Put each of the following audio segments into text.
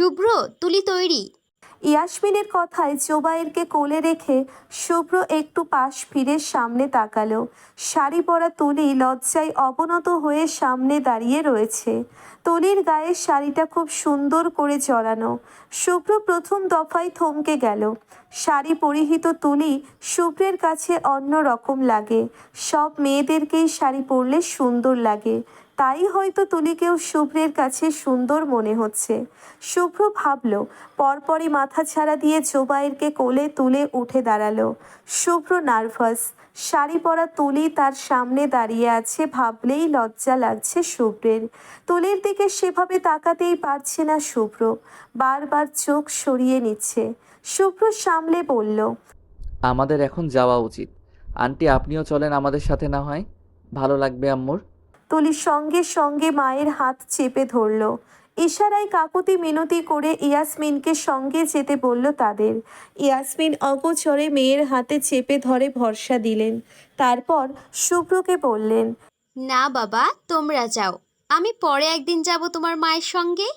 শুভ্র, তুলি তৈরি। ইয়াসমিনের কথায় জোবাইরকে কোলে রেখে শুভ্র একটু পাশ ফিরে সামনে তাকালো। শাড়ি পরা তুলি লজ্জায় অবনত হয়ে সামনে দাঁড়িয়ে রয়েছে। তুলির গায়ে শাড়িটা খুব সুন্দর করে জড়ানো। শুভ্র প্রথম দফায় থমকে গেল। শাড়ি পরিহিত তুলি শুভ্রের কাছে অন্য রকম লাগে। সব মেয়েদেরকেই শাড়ি পরলে সুন্দর লাগে। তাই হয়তো তুলিকেও শুভ্রের কাছে সুন্দর মনে হচ্ছে। শুভ্র ভাবল, পরপরই মাথা ছাড়া দিয়ে জোবাইরকে কোলে তুলে উঠে দাঁড়াল। শুভ্র নার্ভাস, শাড়ি পরা তুলি তার সামনে দাঁড়িয়ে আছে ভাবলেই লজ্জা লাগছে শুভ্রের। তুলির দিকে সেভাবে তাকাতেই পারছে না শুভ্র, বারবার চোখ সরিয়ে নিচ্ছে। শুভ্র সামলে বলল, আমাদের এখন যাওয়া উচিত। আন্টি, আপনিও চলেন আমাদের সাথে না হয়? ভালো লাগবে আম্মুর? তুলি সঙ্গে সঙ্গে মায়ের হাত চেপে ধরল। ইশারায় কাকুতি মিনতি করে ইয়াসমিনকে সঙ্গে যেতে বলল তাদের। ইয়াসমিন অগোচরে মেয়ের হাতে চেপে ধরে ভরসা দিলেন। তারপর শুভ্রকে বললেন, না বাবা, তোমরা যাও। আমি পরে একদিন যাব তোমার মায়ের সঙ্গে।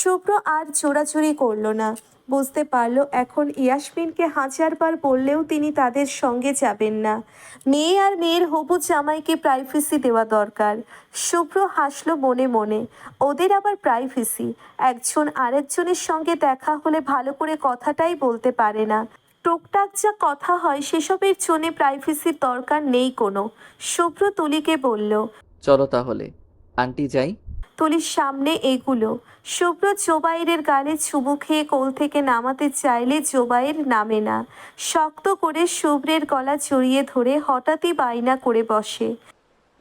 শুভ্র আর চোরাচুরি করল না। বুঝতে পারল এখন ইয়াসমিনকে হাজার হাজারবার বললেও তিনি তাদের সঙ্গে যাবেন না। মেয়ে আর মেয়ের হবু জামাইকে প্রাইভেসি দেওয়া দরকার। শুভ্র হাসল মনে মনে। ওদের আবার প্রাইভেসি একজন আরেকজনের সঙ্গে দেখা হলে ভালো করে কথাটাই বলতে পারে না। টুকটাক যা কথা হয় সেসবের জন্যে প্রাইভেসির দরকার নেই কোনো। শুভ্র তুলিকে বলল, চলো তাহলে। আন্টি যাই। তুলির সামনে এগুলো। শুভ্র জোবাইরের গালে চুমু খেয়ে কোল থেকে নামাতে চাইলে জোবাইর নামে না। শক্ত করে শুভ্রের গলা জড়িয়ে ধরে হঠাৎই বাইনা করে বসে।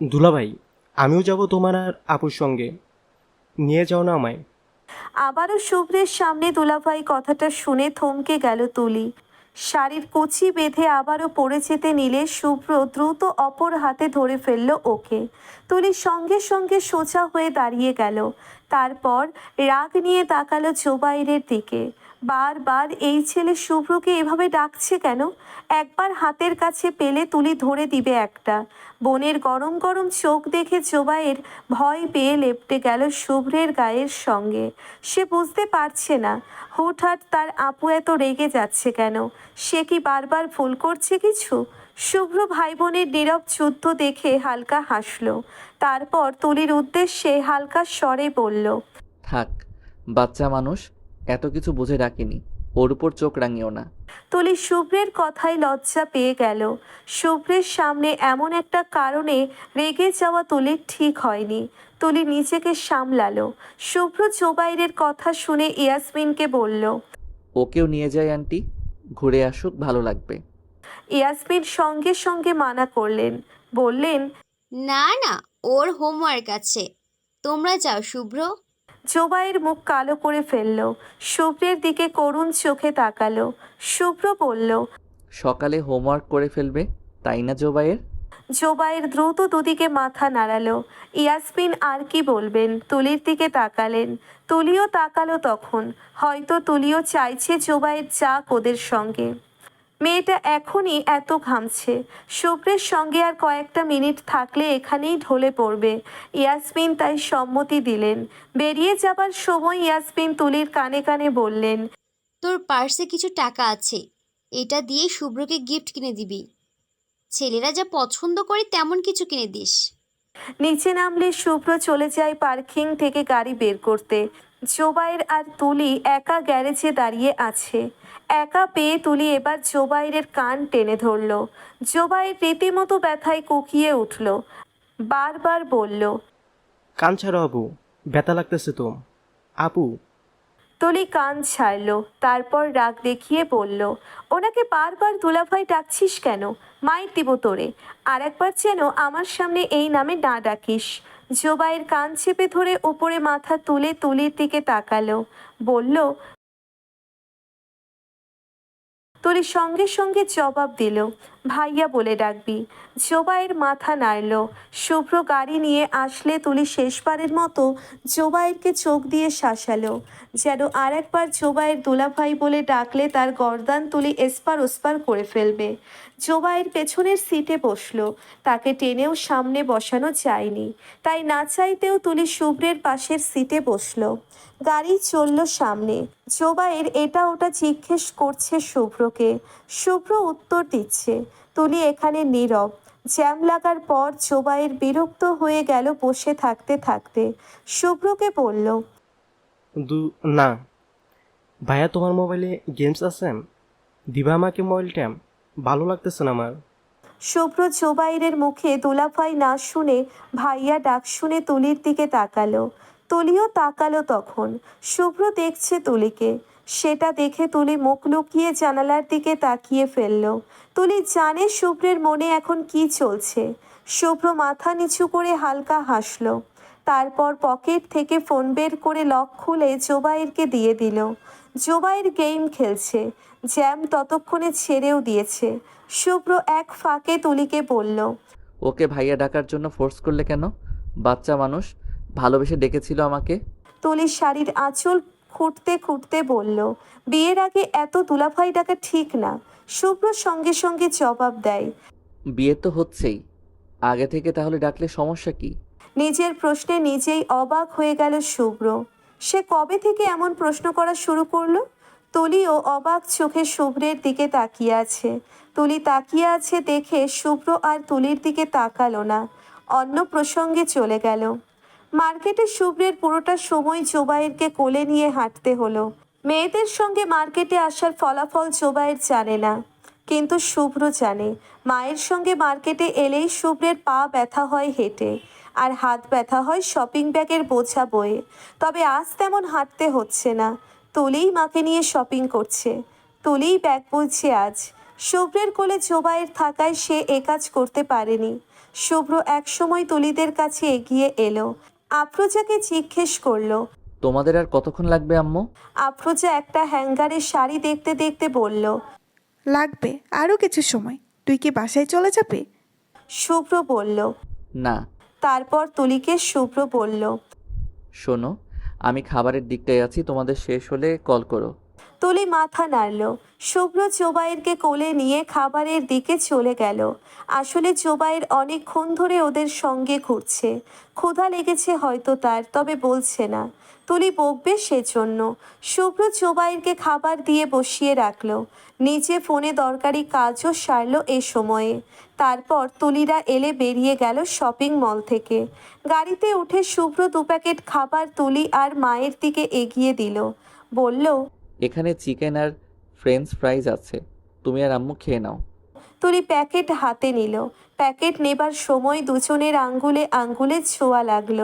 দুলাভাই আমিও যাব তোমার আর আপুর সঙ্গে। নিয়ে যাও না আমায়। আবারও শুভ্রের সামনে দুলাভাই কথাটা শুনে থমকে গেল তুলি। শাড়ির কুচি বেঁধে আবারও পড়ে যেতে নিলে শুভ্র দ্রুত অপর হাতে ধরে ফেলল ওকে। তুলি সঙ্গে সঙ্গে সোজা হয়ে দাঁড়িয়ে গেল। তারপর রাগ নিয়ে তাকালো জোবাইরের দিকে। বারবার এই ছেলে শুভ্রকে এভাবে ডাকছে কেন? একবার হাতের কাছে পেলে তুলি ধরে দিবে একটা। বোনের গরম গরম চোখ দেখে জোবাইয়ের ভয় পেয়ে লেপটে গেল শুভ্রের গায়ের সঙ্গে। সে বুঝতে পারছে না হুটহাট তার আপু এত রেগে যাচ্ছে কেন? সে কি বারবার ভুল করছে কিছু? শুভ্র ভাই বোনের নীরব যুদ্ধ দেখে হালকা হাসলো। তারপর তুলির উদ্দেশ্যে হালকা স্বরে বলল, থাক, বাচ্চা মানুষ এত কিছু বুঝে ডাকিনি। ওর উপর চোখ রাঙিও না। তুলি শুভ্রের কথায় লজ্জা পেয়ে গেল। শুভ্রের সামনে এমন একটা কারণে রেগে যাওয়া তুলির ঠিক হয়নি। তুলি নিজেকে সামলালো। শুভ্র জোবাইরের কথা শুনে ইয়াসমিনকে বলল ওকেও নিয়ে যাই আন্টি। ঘুরে আসুক ভালো লাগবে। ইয়াসমিন সঙ্গে সঙ্গে মানা করলেন। বললেন না না ওর হোমওয়ার্ক আছে। তোমরা যাও শুভ্র। জোবাইয়ের মুখ কালো করে ফেলল। শুভ্রের দিকে করুণ চোখে তাকালো। শুভ্র বলল সকালে হোমওয়ার্ক করে ফেলবে তাই না জোবাইয়ের? জোবাইয়ের দ্রুত দুদিকে মাথা নাড়ালো। ইয়াসমিন আর কি বলবেন? তুলির দিকে তাকালেন। তুলিও তাকালো তখন। হয়তো তুলিও চাইছে জোবাইয়ের যাক ওদের সঙ্গে। মেয়েটা এখনই এত ঘামছে। শুভ্রের সঙ্গে আর কয়েকটা মিনিট থাকলে এখানেই ঢলে পড়বে। ইয়াসমিন তাই সম্মতি দিলেন। বেরিয়ে যাবার সময় ইয়াসমিন তুলির কানে কানে বললেন তোর পার্সে কিছু টাকা আছে। এটা দিয়ে শুভ্রকে গিফট কিনে দিবি। ছেলেরা যা পছন্দ করে তেমন কিছু কিনে দিস। নিচে নামলে শুভ্র চলে যায় পার্কিং থেকে গাড়ি বের করতে। জোবাইর আর তুলি একা গ্যারেজে দাঁড়িয়ে আছে। একা পেয়ে তুলি এবার জোবাইরের কান টেনে ধরল। জোবাইর রীতিমতো ব্যথায় কুকিয়ে উঠল। বারবার বলল কান ছাড়ো আপু ব্যথা লাগতেছে তো। আপু। তুলি কান ছাড়ল তারপর রাগ দেখিয়ে বলল ওনাকে বারবার দুলাভাই ডাকছিস কেন? মাইর দিব তোরে। আর একবার যেন আমার সামনে এই নামে না ডাকিস। জোবাইয়ের কান চেপে ধরে উপরে মাথা তুলে তুলির দিকে তাকালো। বলল, তুলি সঙ্গে সঙ্গে জবাব দিল, ভাইয়া বলে ডাকবি। জোবাইয়ের মাথা নাড়ল। শুভ্র গাড়ি নিয়ে আসলে তুলি শেষবারের মতো জোবাইরকে চোখ দিয়ে শাসালো। যেন আর একবার জোবাইয়ের দুলাভাই বলে ডাকলে তার গর্দান তুলি এসপার ওসপার করে ফেলবে। জোবাইয়ের পেছনের সিটে বসল। তাকে টেনেও সামনে বসানো যায়নি। তাই না চাইতেও তুলি শুভ্রের পাশের সিটে বসল। গাড়ি চলল সামনে। জোবাইয়ের এটা ওটা জিজ্ঞেস করছে শুভ্রকে। শুভ্র উত্তর দিচ্ছে, তুলি এখানে নীরব। জ্যাম লাগার পর জোবাইয়ের বিরক্ত হয়ে গেল বসে থাকতে থাকতে। শুভ্রকে বলল, দু, না। ভাইয়া, তোমার মোবাইলে গেমস আছে? দিবা আমাকে মোবাইলটা ভালো লাগতেছে না আমার। শুভ্র জোবাইরের মুখে দোলাফাই না শুনে ভাইয়া ডাক শুনে তুলির দিকে তাকালো। তুলিও তাকালো তখন। শুভ্র দেখছে তুলিকে। সেটা দেখে তুলি মুখ লুকিয়ে জানালার দিকে তাকিয়ে ফেলল। তুলি জানে শুভ্রের মনে এখন কি চলছে। শুভ্র মাথা নিচু করে হালকা হাসল। তারপর পকেট থেকে ফোন বের করে লক খুলে জোবাইরকে দিয়ে দিল। জোবাইর গেম খেলছে। জ্যাম ততক্ষণে ছেড়েও দিয়েছে। শুভ্র এক ফাঁকে তুলিকে বলল ওকে ভাইয়া ডাকার জন্য ফোর্স করলে কেন? বাচ্চা মানুষ ভালোবেসে ডেকেছিল আমাকে। তুলির শাড়ির আঁচল খুঁটতে খুঁটতে বলল বিয়ের আগে এত দুলাভাই ডাকা ঠিক না। শুভ্র সঙ্গে সঙ্গে জবাব দেয় বিয়ে তো হচ্ছেই। আগে থেকে তাহলে ডাকলে সমস্যা কি? নিজের প্রশ্নে নিজেই অবাক হয়ে গেল শুভ্র। সে কবে থেকে এমন প্রশ্ন করা শুরু করল? তুলিও অবাক চোখে শুভ্রের দিকে তাকিয়ে আছে। তুলি তাকিয়ে আছে দেখে শুভ্র আর তুলির দিকে তাকালো না। অন্য প্রসঙ্গে চলে গেল। মার্কেটে শুভ্রের পুরোটা সময় জোবাইরকে কোলে নিয়ে হাঁটতে হলো। মেয়েদের সঙ্গে মার্কেটে আসার ফলাফল জোবাইর জানে না। কিন্তু শুভ্র জানে, মায়ের সঙ্গে মার্কেটে এলেই শুভ্রের পা ব্যথা হয় হেঁটে আর হাত ব্যথা হয় শপিং ব্যাগের বোঝা বয়ে। তবে আজ তেমন হাঁটতে হচ্ছে না। তুলিই মাকে নিয়ে শপিং করছে। তোলেই ব্যাগ বলছে আজ। শুভ্রের কোলে জোবাইয়ের থাকায় সে এ কাজ করতে পারেনি। শুভ্র একসময় তলিদের কাছে এগিয়ে এলো। আফরোজাকে জিজ্ঞেস করল তোমাদের আর কতক্ষণ লাগবে আম্মু? আফরোজা একটা হ্যাঙ্গারে শাড়ি দেখতে দেখতে বলল লাগবে আরও কিছু সময়। তুই কি বাসায় চলে যাবে? শুভ্র বলল না। তারপর তুলিকে শুভ্র বলল শোনো আমি খাবারের দিকটায় আছি, তোমাদের শেষ হলে কল করো। তুলি মাথা নাড়ল। শুভ্র জোবাইরকে কোলে নিয়ে খাবারের দিকে চলে গেল। আসলে জোবাইর অনেকক্ষণ ধরে ওদের সঙ্গে ঘুরছে। ক্ষুধা লেগেছে হয়তো তার, তবে বলছে না। তুলি বকবে সেজন্য। শুভ্র জোবাইরকে খাবার দিয়ে বসিয়ে রাখল। নিচে ফোনে দরকারি কাজও সারল এ সময়ে। তারপর তুলিরা এলে বেরিয়ে গেল শপিং মল থেকে। গাড়িতে উঠে শুভ্র দু প্যাকেট খাবার তুলি আর মায়ের দিকে এগিয়ে দিল। বলল, এখানে চিকেন আর ফ্রেঞ্চ ফ্রাইজ আছে। তুমি আর আম্মু খেয়ে নাও। তুলি প্যাকেট হাতে নিল। প্যাকেট নেবার সময় দুজনের আঙ্গুলে আঙ্গুলে ছোঁয়া লাগল।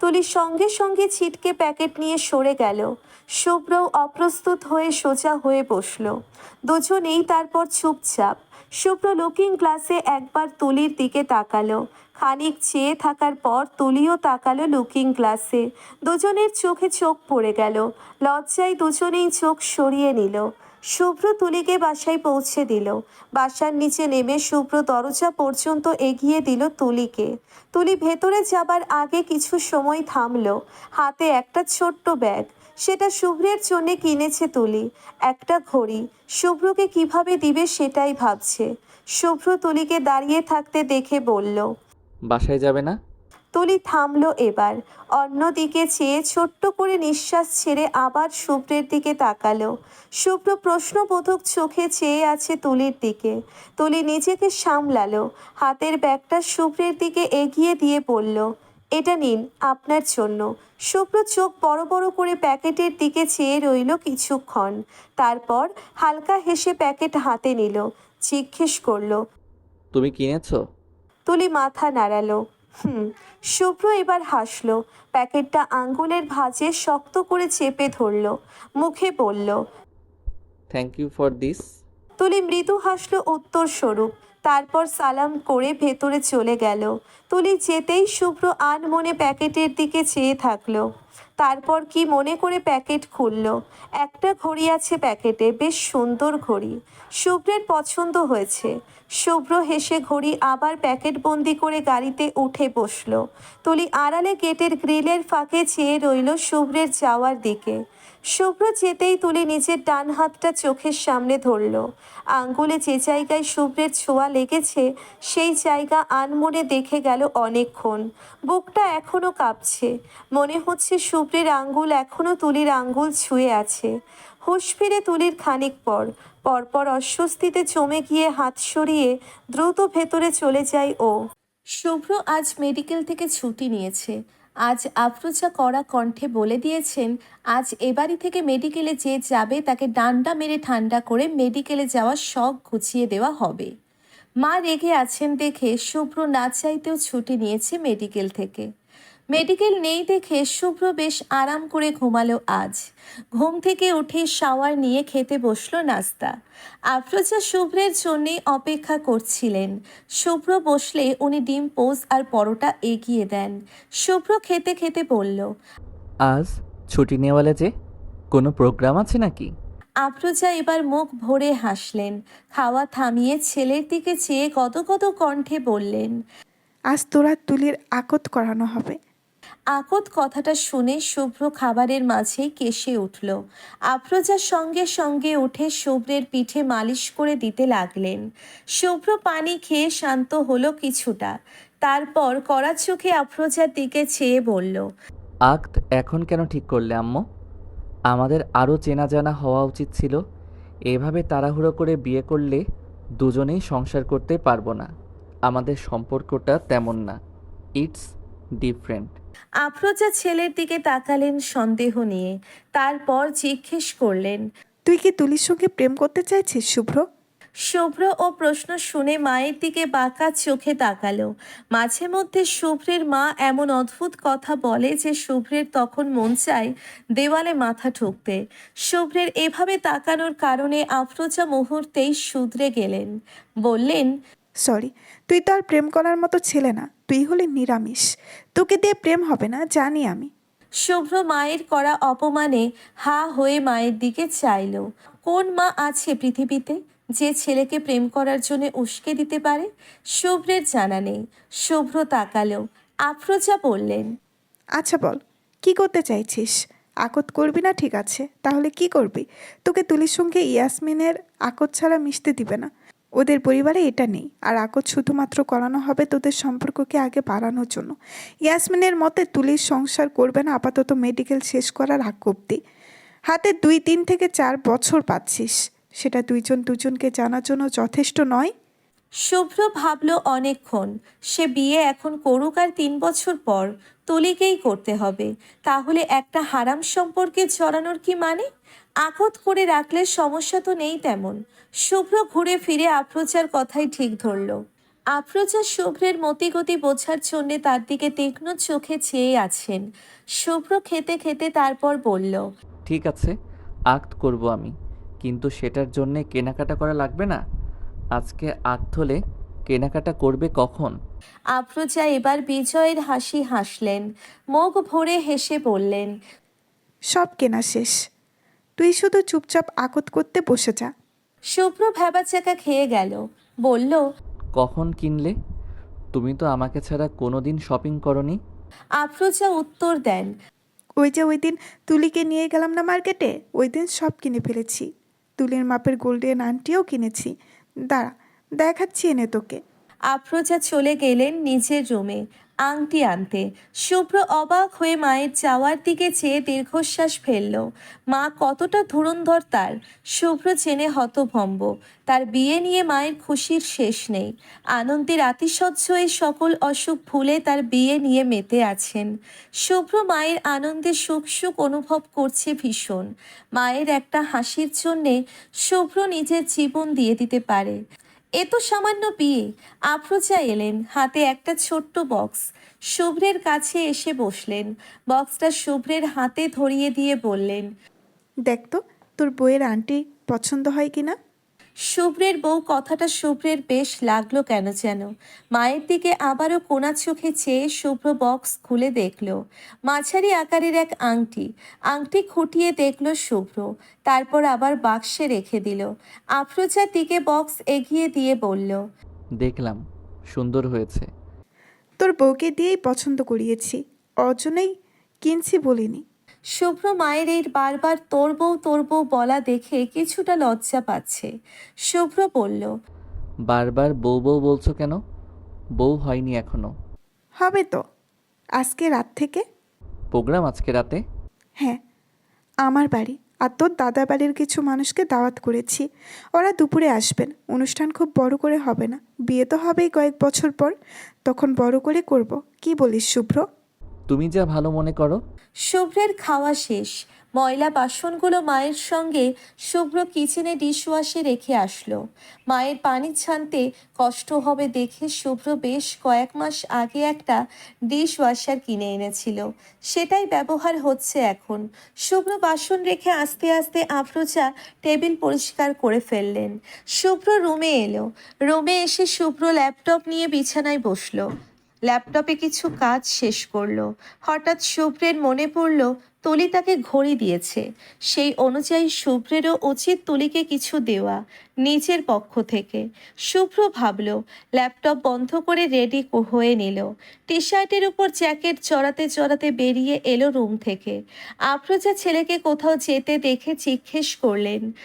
তুলি সঙ্গে সঙ্গে ছিটকে প্যাকেট নিয়ে সরে গেল। শুভ্রও অপ্রস্তুত হয়ে সোজা হয়ে বসল। দুজনেই তারপর চুপচাপ। শুভ্র লুকিং গ্লাসে একবার তুলির দিকে তাকালো। খানিক চেয়ে থাকার পর তুলিও তাকালো লুকিং গ্লাসে দুজনের চোখে চোখ পড়ে গেল। লজ্জায় দুজনেই চোখ সরিয়ে নিল। শুভ্র তুলিকে বাসায় পৌঁছে দিল। বাসার নিচে নেমে শুভ্র দরজা পর্যন্ত এগিয়ে দিল তুলিকে। তুলি ভেতরে যাবার আগে কিছু সময় থামল। হাতে একটা ছোট্ট ব্যাগ। সেটা শুভ্রের জন্য কিনেছে তুলি। একটা ঘড়ি। শুভ্রকে কীভাবে দিবে সেটাই ভাবছে। শুভ্র তুলিকে দাঁড়িয়ে থাকতে দেখে বলল, বাসায় যাবে না? তুলি থামলো এবার। অন্যদিকে চেয়ে ছোট্ট করে নিঃশ্বাস ছেড়ে আবার শুভ্রের দিকে তাকালো। শুভ্র প্রশ্নবোধক চোখে চেয়ে আছে তুলির দিকে। তুলি নিজেকে সামলালো। হাতের ব্যাগটা শুভ্রের দিকে এগিয়ে দিয়ে বলল এটা নিন আপনার জন্য। শুভ্র চোখ বড় বড় করে প্যাকেটের দিকে চেয়ে রইল কিছুক্ষণ। তারপর হালকা হেসে প্যাকেট হাতে নিল জিজ্ঞেস করল তুমি কিনেছো? তুলি মাথা নাড়ালো। হুম শুভ্র এবার হাসলো প্যাকেটটা আঙ্গুলের ভাঁজে শক্ত করে চেপে ধরল মুখে বলল থ্যাংক ইউ ফর দিস তুলি মৃদু হাসলো উত্তর স্বরূপ তারপর সালাম করে ভেতরে চলে গেল। তুলি যেতেই শুভ্র আন মনে প্যাকেটের দিকে চেয়ে থাকল। তারপর কি মনে করে প্যাকেট খুলল? একটা ঘড়ি আছে প্যাকেটে, বেশ সুন্দর ঘড়ি। শুভ্রের পছন্দ হয়েছে। শুভ্র হেসে ঘড়ি আবার প্যাকেট বন্দি করে গাড়িতে উঠে বসল। তুলি আড়ালে গেটের গ্রিলের ফাঁকে চেয়ে রইল শুভ্রের যাওয়ার দিকে। শুভ্র যেতেই তুলে নিজের ডান হাতটা চোখের সামনে ধরল। আঙ্গুলে যে জায়গায় শুভ্রের ছোঁয়া লেগেছে, সেই জায়গা আনমনে দেখে গেল অনেকক্ষণ। বুকটা এখনও কাঁপছে। মনে হচ্ছে শুভ্রের আঙ্গুল এখনও তুলির আঙ্গুল ছুঁয়ে আছে। হুঁশ ফিরে তুলির খানিক পর, পরপর অস্বস্তিতে জমে গিয়ে হাত সরিয়ে দ্রুত ভেতরে চলে যায় ও। শুভ্র আজ মেডিকেল থেকে ছুটি নিয়েছে। আজ আফরোজা কড়া কণ্ঠে বলে দিয়েছেন, আজ এ বাড়ি থেকে মেডিকেলে যে যাবে তাকে ডান্ডা মেরে ঠান্ডা করে মেডিকেলে যাওয়ার শখ গুছিয়ে দেওয়া হবে। মা রেগে আছেন দেখে শুভ্র না চাইতেও ছুটি নিয়েছে মেডিকেল থেকে। মেডিকেল নেই দেখে শুভ্র বেশ আরাম করে ঘুমালো আজ। ঘুম থেকে উঠে শাওয়ার নিয়ে খেতে বসল নাস্তা। আফরোজা শুভ্রের জন্যেই অপেক্ষা করছিলেন। শুভ্র বসলে উনি ডিম পোজ আর পরোটা এগিয়ে দেন। শুভ্র খেতে খেতে বলল আজ ছুটি নেওয়ালে যে কোনো প্রোগ্রাম আছে নাকি? আফরোজা এবার মুখ ভরে হাসলেন। খাওয়া থামিয়ে ছেলের দিকে চেয়ে কত কত কণ্ঠে বললেন আজ তোরা তুলির আকত করানো হবে। আকত কথাটা শুনে শুভ্র খাবারের মাঝেই কেশে উঠল। আফরোজার সঙ্গে সঙ্গে উঠে শুভ্রের পিঠে মালিশ করে দিতে লাগলেন। শুভ্র পানি খেয়ে শান্ত হলো কিছুটা। তারপর কড়া চোখে আফরোজার দিকে চেয়ে বলল, আক্ত এখন কেন ঠিক করলে আম্মু? আমাদের আরও চেনা জানা হওয়া উচিত ছিল। এভাবে তাড়াহুড়ো করে বিয়ে করলে দুজনেই সংসার করতে পারব না। আমাদের সম্পর্কটা তেমন না। It's different. আফরোজা ছেলের দিকে তাকালেন সন্দেহ নিয়ে। তারপর জিজ্ঞেস করলেন তুই কি তুলির সঙ্গে প্রেম করতে চাইছিস শুভ্র? শুভ্র ও প্রশ্ন শুনে মায়ের দিকে বাঁকা চোখে তাকালো। মাঝে মধ্যে শুভ্রের মা এমন অদ্ভুত কথা বলে যে শুভ্রের তখন মন চায় দেওয়ালে মাথা ঠুকতে। শুভ্রের এভাবে তাকানোর কারণে আফরোজা মুহূর্তেই শুধরে গেলেন। বললেন সরি তুই তো আর প্রেম করার মতো ছেলে না। তুই হলে নিরামিষ। তোকে দিয়ে প্রেম হবে না জানি আমি। শুভ্র মায়ের করা অপমানে হা হয়ে মায়ের দিকে চাইল। কোন মা আছে পৃথিবীতে যে ছেলেকে প্রেম করার জন্য উস্কে দিতে পারে? শুভ্রের জানা নেই। শুভ্র তাকালো। আফরোজা বললেন আচ্ছা বল কি করতে চাইছিস? আকত করবি না ঠিক আছে? তাহলে কি করবি? তোকে তুলির সঙ্গে ইয়াসমিনের আকত ছাড়া মিশতে দিবে না। ওদের পরিবারে এটা নেই। আর আকত শুধুমাত্র করানো হবে তোদের সম্পর্ককে আগে বাড়ানোর জন্য। ইয়াসমিনের মতে তুলির সংসার করবে না, আপাতত মেডিকেল শেষ করার আগ অব্দি হাতে দুই, তিন থেকে চার বছর পাচ্ছিস। সেটা দুইজন দুজনকে জানার জন্য যথেষ্ট নয়। শুভ্র ভাবল অনেকক্ষণ, সে বিয়ে এখন করুক আর তিন বছর পর তুলিকেই করতে হবে। তাহলে একটা হারাম সম্পর্কে জড়ানোর কি মানে? আকত করে রাখলে সমস্যা তো নেই তেমন। শুভ্র ঘুরে ফিরে আফরোজার কথাই ঠিক ধরল। আফরোজা শুভ্রের মতিগতি বোঝার জন্যে তার দিকে তীক্ষ্ণ চোখে চেয়ে আছেন। শুভ্র খেতে খেতে তারপর বলল ঠিক আছে আক্ত করব আমি। কিন্তু সেটার জন্যে কেনাকাটা করা লাগবে না। আজকে আক্ত হলে কেনাকাটা করবে কখন? আফরোজা এবার বিজয়ের হাসি হাসলেন। মুখ ভরে হেসে বললেন সব কেনা শেষ। তুই শুধু চুপচাপ আকত করতে বসে যা। শুভ্র ভ্যাবাচাকা খেয়ে গেল বলল কখন কিনলে? তুমি তো আমাকে ছাড়া কোনো দিন শপিং করনি। আফরোজা উত্তর দেন ওই যে ওই দিন তুলিকে নিয়ে গেলাম না মার্কেটে ওই দিন সব কিনে ফেলেছি। তুলির মাপের গোল্ডেন আন্টিও কিনেছি। দাঁড়া দেখাচ্ছি এনে তোকে। আফরোজা চলে গেলেন নিজের রুমে আংটি আনতে। শুভ্র অবাক হয়ে মায়ের যাওয়ার দিকে চেয়ে দীর্ঘশ্বাস ফেলল। মা কতটা ধুরন্ধর তার। শুভ্র চেনে হতভম্ব। তার বিয়ে নিয়ে মায়ের খুশির শেষ নেই। আনন্দের আতিশয্য এই সকল অসুখ ভুলে তার বিয়ে নিয়ে মেতে আছেন। শুভ্র মায়ের আনন্দে সুখ সুখ অনুভব করছে ভীষণ। মায়ের একটা হাসির জন্যে শুভ্র নিজের জীবন দিয়ে দিতে পারে। এ তো সামান্য বিয়ে। আফরোজা এলেন, হাতে একটা ছোট্ট বক্স। শুভ্রের কাছে এসে বসলেন। বক্সটা শুভ্রের হাতে ধরিয়ে দিয়ে বললেন, দেখ তো, তোর বইয়ের আন্টি পছন্দ হয় কি না শুভ্রের বউ কথাটা শুভ্রের বেশ লাগল কেন যেন। মায়ের দিকে আবারও কোনা চোখে চেয়ে শুভ্র বক্স খুলে দেখল। মাঝারি আকারের এক আংটি। আংটি খুঁটিয়ে দেখল শুভ্র। তারপর আবার বাক্সে রেখে দিল। আফরোজার দিকে বক্স এগিয়ে দিয়ে বলল দেখলাম সুন্দর হয়েছে। তোর বউকে দিয়েই পছন্দ করিয়েছি। অজনেই কিনছি বলিনি। শুভ্র মায়ের এই বারবার তোর বউ তোর বউ বলা দেখে কিছুটা লজ্জা পাচ্ছে। শুভ্র বলল বারবার বউ বউ বলছো কেন? বউ হয়নি এখনও। হবে তো। আজকে রাত থেকে? প্রোগ্রাম আজকে রাতে? হ্যাঁ। আমার বাড়ি আর তোর দাদা বাড়ির কিছু মানুষকে দাওয়াত করেছি। ওরা দুপুরে আসবেন। অনুষ্ঠান খুব বড় করে হবে না। বিয়ে তো হবেই কয়েক বছর পর। তখন বড় করে করব। কি বলিস শুভ্র? তুমি যা ভালো মনে করো শুভ্রের খাওয়া শেষ। ময়লা বাসনগুলো মায়ের সঙ্গে শুভ্র কিচেনে ডিশওয়াশে রেখে আসলো। মায়ের পানি ছানতে কষ্ট হবে দেখে শুভ্র বেশ কয়েক মাস আগে একটা ডিশওয়াশার কিনে এনেছিল। সেটাই ব্যবহার হচ্ছে এখন। শুভ্র বাসন রেখে আস্তে আস্তে আফরোজা টেবিল পরিষ্কার করে ফেললেন। শুভ্র রুমে এলো। রুমে এসে শুভ্র ল্যাপটপ নিয়ে বিছানায় বসল। ল্যাপটপে কিছু কাজ শেষ করল। হঠাৎ শুভ্রের মনে পড়ল, তুলি তাকে ঘড়ি দিয়েছে। সেই অনুযায়ী শুভ্রেরও উচিত তুলিকে কিছু দেওয়া নিজের পক্ষ থেকে। শুভ্র ভাবল, ল্যাপটপ বন্ধ করে রেডি হয়ে নিল। টি শার্টের উপর জ্যাকেট চড়াতে চড়াতে বেরিয়ে এলো রুম থেকে। আফরোজা ছেলেকে কোথাও যেতে দেখে জিজ্ঞেস করলেন